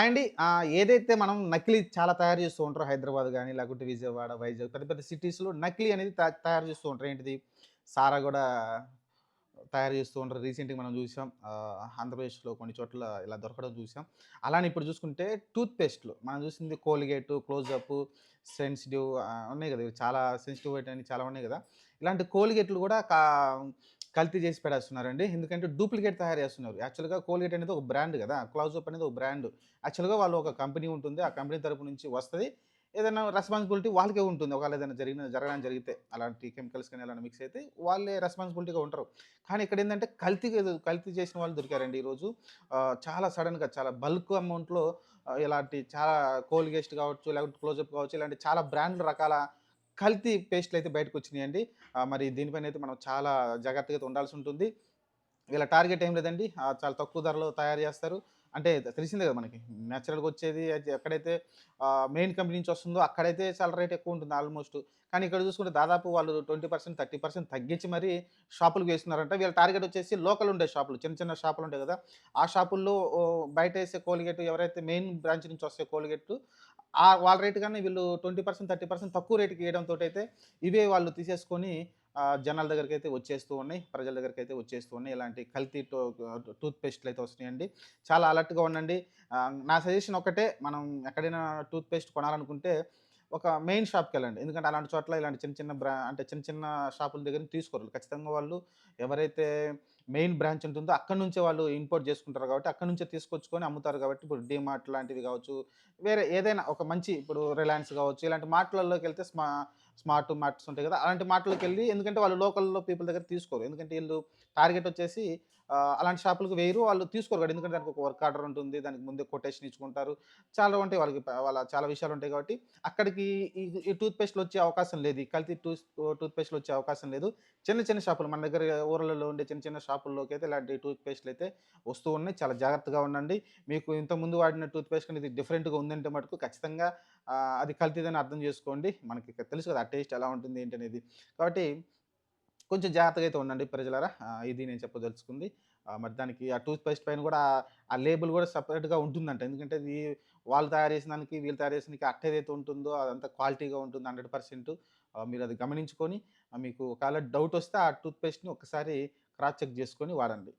And ఏదైతే మనం నకిలీ చాలా తయారు చేస్తూ ఉంటారో హైదరాబాద్ కానీ లేకుంటే విజయవాడ, వైజాగ్ పెద్ద పెద్ద సిటీస్‌లో నకిలీ అనేది తయారు చేస్తూ ఉంటారు. ఏంటిది? సారా కూడా తయారు చేస్తూ ఉంటారు. రీసెంట్‌గా మనం చూసాం. ఆంధ్రప్రదేశ్‌లో కొన్ని చోట్ల ఇలా దొరకడం చూసాం. అలానే ఇప్పుడు చూసుకుంటే టూత్ పేస్ట్‌లు మనం చూసింది కోల్‌గేట్, క్లోజప్, సెన్సిటివ్ ఉన్నాయి కదా ఇవి చాలా సెన్సిటివ్ అని చాలా ఉన్నాయి కదా ఇలాంటి కోల్‌గేట్‌లు కూడా కా కల్తీ చేసి పెడేస్తున్నారండి ఎందుకంటే డూప్లికేట్ తయారు చేస్తున్నారు. యాక్చువల్‌గా కోల్‌గేట్ అనేది ఒక బ్రాండ్ కదా క్లోజప్ అనేది ఒక బ్రాండ్. యాక్చువల్‌గా వాళ్ళు ఒక కంపెనీ ఉంటుంది. ఆ కంపెనీ తరపు నుంచి వస్తుంది ఏదైనా రెస్పాన్సిబిలిటీ వాళ్ళకే ఉంటుంది. ఒకవేళ ఏదైనా జరిగిన జరగడం జరిగితే అలాంటి కెమికల్స్ కానీ అలాంటి మిక్స్ అయితే వాళ్ళే రెస్పాన్సిబిలిటీగా ఉంటారు. కానీ ఇక్కడ ఏంటంటే కల్తీ కల్తీ చేసిన వాళ్ళు దొరికారండి ఈరోజు. చాలా సడన్గా చాలా బల్క్ అమౌంట్‌లో ఇలాంటి చాలా కోల్‌గేస్ట్ కావచ్చు, లేకపోతే క్లోజప్ కావచ్చు, ఇలాంటి చాలా బ్రాండ్‌ల రకాల కల్తీ పేస్ట్‌లు అయితే బయటకు వచ్చినాయండి మరి దీనిపైన అయితే మనం చాలా జాగ్రత్తగా అయితే ఉండాల్సి ఉంటుంది. ఇలా టార్గెట్ ఏం లేదండి. చాలా తక్కువ ధరలో తయారు చేస్తారు. అంటే తెలిసిందే కదా మనకి. న్యాచురల్గా వచ్చేది అది ఎక్కడైతే మెయిన్ కంపెనీ నుంచి వస్తుందో అక్కడైతే చాలా రేట్ ఎక్కువ ఉంటుంది ఆల్‌మోస్ట్. కానీ ఇక్కడ చూసుకుంటే దాదాపు వాళ్ళు 20%, 30% తగ్గించి మరీ షాపులు వేస్తున్నారంట. వీళ్ళ టార్గెట్ వచ్చేసి లోకల్ ఉండే షాపులు. చిన్న చిన్న షాపులు ఉంటాయి కదా! ఆ షాపుల్లో బయట వేసే కోల్‌గేట్ ఎవరైతే మెయిన్ బ్రాంచ్ నుంచి వస్తే కోల్‌గేట్ ఆ వాళ్ళ రేటు కానీ వీళ్ళు 20%, 30% తక్కువ రేటుకి వేయడంతో అయితే ఇవే వాళ్ళు తీసేసుకొని జనాల జనాల అయితే వచ్చేస్తూ ఉన్నాయి. ప్రజల దగ్గరికైతే వచ్చేస్తూ ఉన్నాయి. ఇలాంటి కల్తీ టూ టూత్ పేస్ట్‌లు అయితే వస్తున్నాయండి. చాలా అలర్ట్‌గా ఉండండి. నా సజెషన్ ఒకటే మనం ఎక్కడైనా టూత్ పేస్ట్ కొనాలనుకుంటే ఒక మెయిన్ షాప్కి వెళ్ళండి ఎందుకంటే అలాంటి చోట్ల ఇలాంటి చిన్న చిన్న బ్రా అంటే చిన్న చిన్న షాపుల దగ్గర తీసుకోరు. ఖచ్చితంగా వాళ్ళు ఎవరైతే మెయిన్ బ్రాంచ్ ఉంటుందో అక్కడి నుంచే వాళ్ళు ఇంపోర్ట్ చేసుకుంటారు కాబట్టి అక్కడి నుంచే తీసుకొచ్చుకొని అమ్ముతారు కాబట్టి ఇప్పుడు డీమార్ట్ లాంటివి కావచ్చు, వేరే ఏదైనా ఒక మంచి ఇప్పుడు రిలయన్స్ కావచ్చు ఇలాంటి మార్ట్‌లలోకెళ్తే స్మా స్మార్ట్ మార్ట్స్ ఉంటాయి కదా! అలాంటి మార్ట్‌లోకెళ్ళి ఎందుకంటే వాళ్ళు లోకల్‌లో పీపుల్ దగ్గర తీసుకోరు. ఎందుకంటే వీళ్ళు టార్గెట్ వచ్చేసి అలాంటి షాపులకు వేయరు. వాళ్ళు తీసుకోరు కదా ఎందుకంటే దానికి ఒక వర్క్ ఆర్డర్ ఉంటుంది. దానికి ముందే కొటేషన్ ఇచ్చుకుంటారు. చాలా ఉంటాయి వాళ్ళకి వాళ్ళ చాలా విషయాలు ఉంటాయి కాబట్టి అక్కడికి ఈ టూత్పేస్ట్లు వచ్చే అవకాశం లేదు. ఈ కల్తీ టూత్ టూత్పేస్ట్లు వచ్చే అవకాశం లేదు. చిన్న చిన్న షాపులు మన దగ్గర ఊర్లలో ఉండే చిన్న చిన్న షాపుల్లోకి అయితే ఇలాంటి టూత్పేస్ట్లు అయితే వస్తూ ఉన్నాయి. చాలా జాగ్రత్తగా ఉండండి. మీకు ఇంతకుముందు వాడిన టూత్పేస్ట్ అనేది డిఫరెంట్‌గా ఉందంటే మటుకు ఖచ్చితంగా అది కల్తీదని అర్థం చేసుకోండి. మనకి తెలుసు కదా! టేస్ట్ ఎలా ఉంటుంది ఏంటి అనేది. కాబట్టి కొంచెం జాగ్రత్తగా అయితే ఉండండి ప్రజలారా. ఇది నేను చెప్పదలుచుకుంది. మరి దానికి ఆ టూత్ పేస్ట్ పైన కూడా ఆ లేబుల్ కూడా సపరేట్గా ఉంటుందంట. ఎందుకంటే ఇది వాళ్ళు తయారు చేసిన దానికి, వీళ్ళు తయారు చేసిన అట్ట ఏదైతే ఉంటుందో అదంతా క్వాలిటీగా ఉంటుంది హండ్రెడ్ పర్సెంట్ మీరు అది గమనించుకొని మీకు ఒకవేళ డౌట్ వస్తే ఆ టూత్ పేస్ట్‌ని ఒక్కసారి క్రాస్ చెక్ చేసుకొని వాడండి.